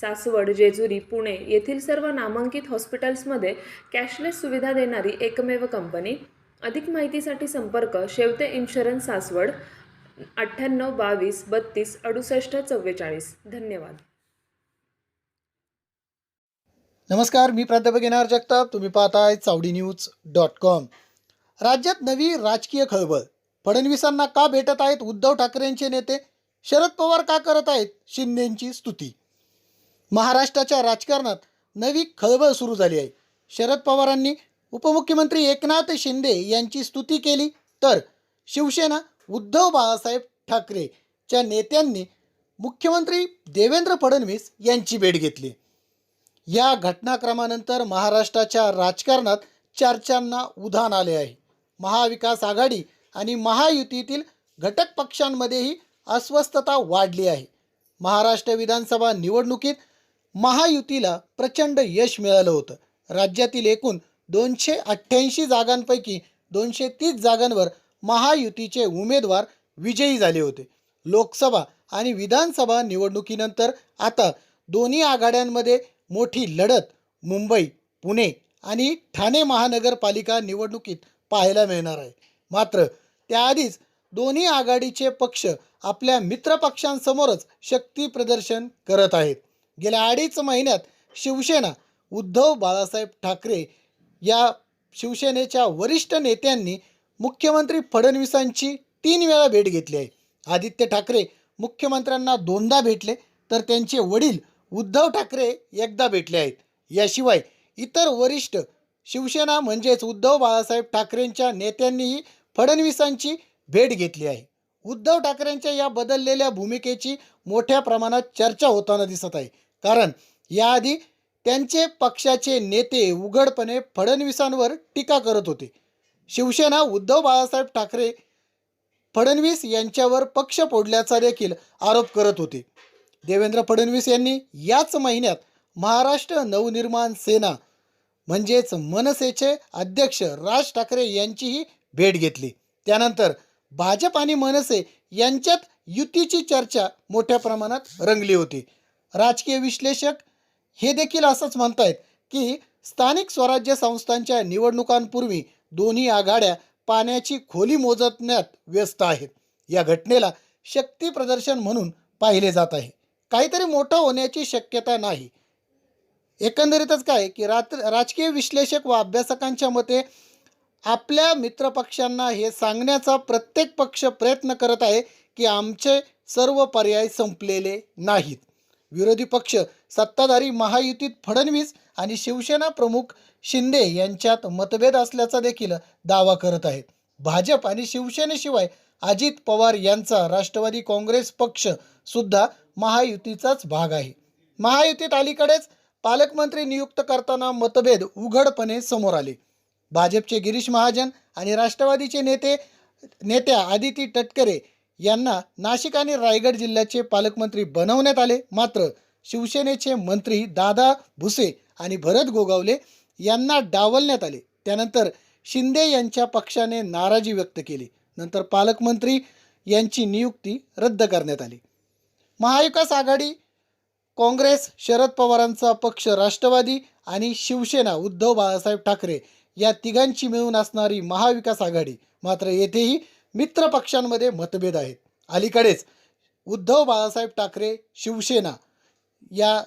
सासवड जेजुरी पुणे येथील सर्व नामांकित हॉस्पिटल्समध्ये कॅशलेस सुविधा देणारी एकमेव कंपनी. अधिक माहितीसाठी संपर्क शेवते इन्शुरन्स सासवड अठ्ठ्याण्णव बावीस बत्तीस अडुसष्ट चव्वेचाळीस. धन्यवाद. नमस्कार मी प्राध्यापक येणार जगताप. तुम्ही पाहताय चावडी न्यूज डॉट कॉम. राज्यात नवी राजकीय खळबळ. फडणवीसांना का भेटत आहेत? उद्धव ठाकरेंचे नेते. शरद पवार का करत आहेत? शिंदेंची स्तुती. महाराष्ट्राच्या राजकारणात नवी खळबळ सुरू झाली आहे. शरद पवारांनी उपमुख्यमंत्री एकनाथ शिंदे यांची स्तुती केली तर शिवसेना उद्धव बाळासाहेब ठाकरेच्या नेत्यांनी मुख्यमंत्री देवेंद्र फडणवीस यांची भेट घेतली. या घटनाक्रमानंतर महाराष्ट्राच्या राजकारणात चर्चांना उधाण आले आहे. महाविकास आघाडी आणि महायुतीतील घटक पक्षांमध्येही अस्वस्थता वाढली आहे. महाराष्ट्र विधानसभा निवडणुकीत महायुतीला प्रचंड यश मिळालं होतं. राज्यातील एकूण दोनशे अठ्ठ्याऐंशी जागांपैकी दोनशे तीस जागांवर महायुतीचे उमेदवार विजयी झाले होते. लोकसभा आणि विधानसभा निवडणुकीनंतर आता दोन्ही आघाड्यांमध्ये मोठी लढत मुंबई पुणे आणि ठाणे महानगरपालिका निवडणुकीत पाहायला मिळणार आहे. मात्र त्याआधीच दोन्ही आघाडीचे पक्ष आपल्या मित्रपक्षांसमोरच शक्ती प्रदर्शन करत आहेत. गेल्या अडीच महिन्यात शिवसेना उद्धव बाळासाहेब ठाकरे या शिवसेनेच्या वरिष्ठ नेत्यांनी मुख्यमंत्री फडणवीसांची तीन वेळा भेट घेतली आहे. आदित्य ठाकरे मुख्यमंत्र्यांना दोनदा भेटले तर त्यांचे वडील उद्धव ठाकरे एकदा भेटले आहेत. याशिवाय इतर वरिष्ठ शिवसेना म्हणजेच उद्धव बाळासाहेब ठाकरेंच्या नेत्यांनीही फडणवीसांची भेट घेतली आहे. उद्धव ठाकरेंच्या या बदललेल्या भूमिकेची मोठ्या प्रमाणात चर्चा होताना दिसत आहे. कारण याआधी त्यांचे पक्षाचे नेते उघडपणे फडणवीसांवर टीका करत होते. शिवसेना उद्धव बाळासाहेब ठाकरे फडणवीस यांच्यावर पक्ष फोडल्याचा देखील आरोप करत होते. देवेंद्र फडणवीस यांनी याच महिन्यात महाराष्ट्र नवनिर्माण सेना म्हणजेच मनसेचे अध्यक्ष राज ठाकरे यांचीही भेट घेतली. त्यानंतर भाजप आणि मनसे यांच्यात युतीची चर्चा मोठ्या प्रमाणात रंगली होती. राजकीय विश्लेषक हे देखील असंच म्हणत आहेत की स्थानिक स्वराज्य संस्थांच्या निवडणुकांपूर्वी दोन्ही आघाड्या पाण्याची खोली मोजण्यात व्यस्त आहेत. या घटनेला शक्ती प्रदर्शन म्हणून पाहिले जात आहे. काहीतरी मोठं होण्याची शक्यता नाही. एकंदरीतच काय की रात्र राजकीय विश्लेषक व अभ्यासकांच्या मते आपल्या मित्रपक्षांना हे सांगण्याचा प्रत्येक पक्ष प्रयत्न करत आहे की आमचे सर्व पर्याय संपलेले नाहीत. विरोधी पक्ष सत्ताधारी महायुतीत फडणवीस आणि शिवसेना प्रमुख शिंदे यांच्यात मतभेद असल्याचा देखील दावा करत आहेत. भाजप आणि शिवसेनेशिवाय अजित पवार यांचा राष्ट्रवादी काँग्रेस पक्ष सुद्धा महायुतीचाच भाग आहे. महायुतीत अलीकडेच पालकमंत्री नियुक्त करताना मतभेद उघडपणे समोर आले. भाजपचे गिरीश महाजन आणि राष्ट्रवादीचे नेते नेत्या आदिती तटकरे यांना नाशिक आणि रायगड जिल्ह्याचे पालकमंत्री बनवण्यात आले. मात्र शिवसेनेचे मंत्री दादा भुसे आणि भरत गोगावले यांना डावलण्यात आले. त्यानंतर शिंदे यांच्या पक्षाने नाराजी व्यक्त केली. नंतर पालकमंत्री यांची नियुक्ती रद्द करण्यात आली. महाविकास आघाडी काँग्रेस शरद पवारांचा पक्ष राष्ट्रवादी आणि शिवसेना उद्धव बाळासाहेब ठाकरे या तिघांची मिळून असणारी महाविकास आघाडी. मात्र येथेही मित्र पक्षांमध्ये मतभेद आहेत. अलीकडेच उद्धव बाळासाहेब ठाकरे शिवसेना या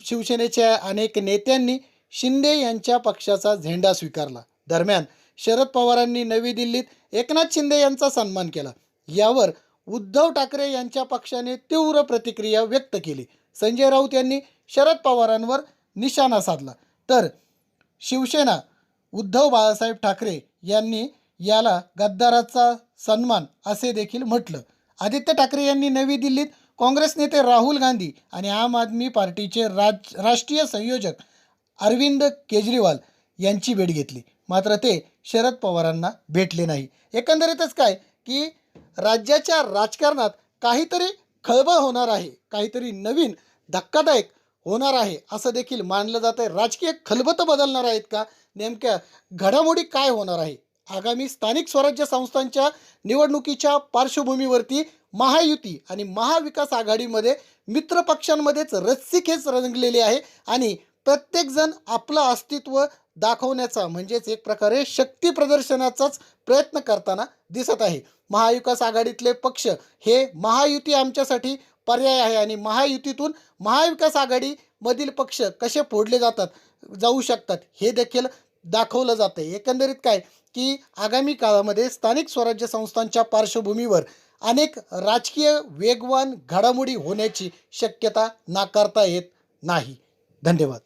शिवसेनेच्या अनेक नेत्यांनी शिंदे यांच्या पक्षाचा झेंडा स्वीकारला. दरम्यान शरद पवारांनी नवी दिल्लीत एकनाथ शिंदे यांचा सन्मान केला. यावर उद्धव ठाकरे यांच्या पक्षाने तीव्र प्रतिक्रिया व्यक्त केली. संजय राऊत यांनी शरद पवारांवर निशाणा साधला. तर शिवसेना उद्धव बाळासाहेब ठाकरे यांनी याला गद्दाराचा सन्मान असे देखील म्हटलं. आदित्य ठाकरे यांनी नवी दिल्लीत काँग्रेस नेते राहुल गांधी आणि आम आदमी पार्टीचे राज राष्ट्रीय संयोजक अरविंद केजरीवाल यांची भेट घेतली. मात्र ते शरद पवारांना भेटले नाही. एकंदरीतच काय की राज्याच्या राजकारणात काहीतरी खळबळ होणार आहे काहीतरी नवीन धक्कादायक होणार आहे असं देखील मानलं जात आहे राजकीय खलबतं बदलणार आहेत का? नेमक्या घडामोडी काय होणार आहे? आगामी स्थानिक स्वराज्य संस्थांच्या निवडणुकीच्या पार्श्वभूमीवरती महायुती आणि महाविकास आघाडीमध्ये मित्र पक्षांमध्येच रस्सीखेच रंगलेली आहे आणि प्रत्येकजण आपलं अस्तित्व दाखवण्याचा म्हणजेच एक प्रकारे शक्ती प्रदर्शनाचाच प्रयत्न करताना दिसत आहे. महाविकास आघाडीतले पक्ष हे महायुती आमच्यासाठी पर्याय आहे आणि महायुतीतून महाविकास आघाडीमधील पक्ष कसे फोडले जातात जाऊ शकतात हे देखील दाखवलं जातं एकंदरीत काय की आगामी काळामध्ये स्थानिक स्वराज्य संस्थांच्या पार्श्वभूमीवर अनेक राजकीय वेगवान घडामोडी होण्याची शक्यता नाकारता येत नाही. धन्यवाद.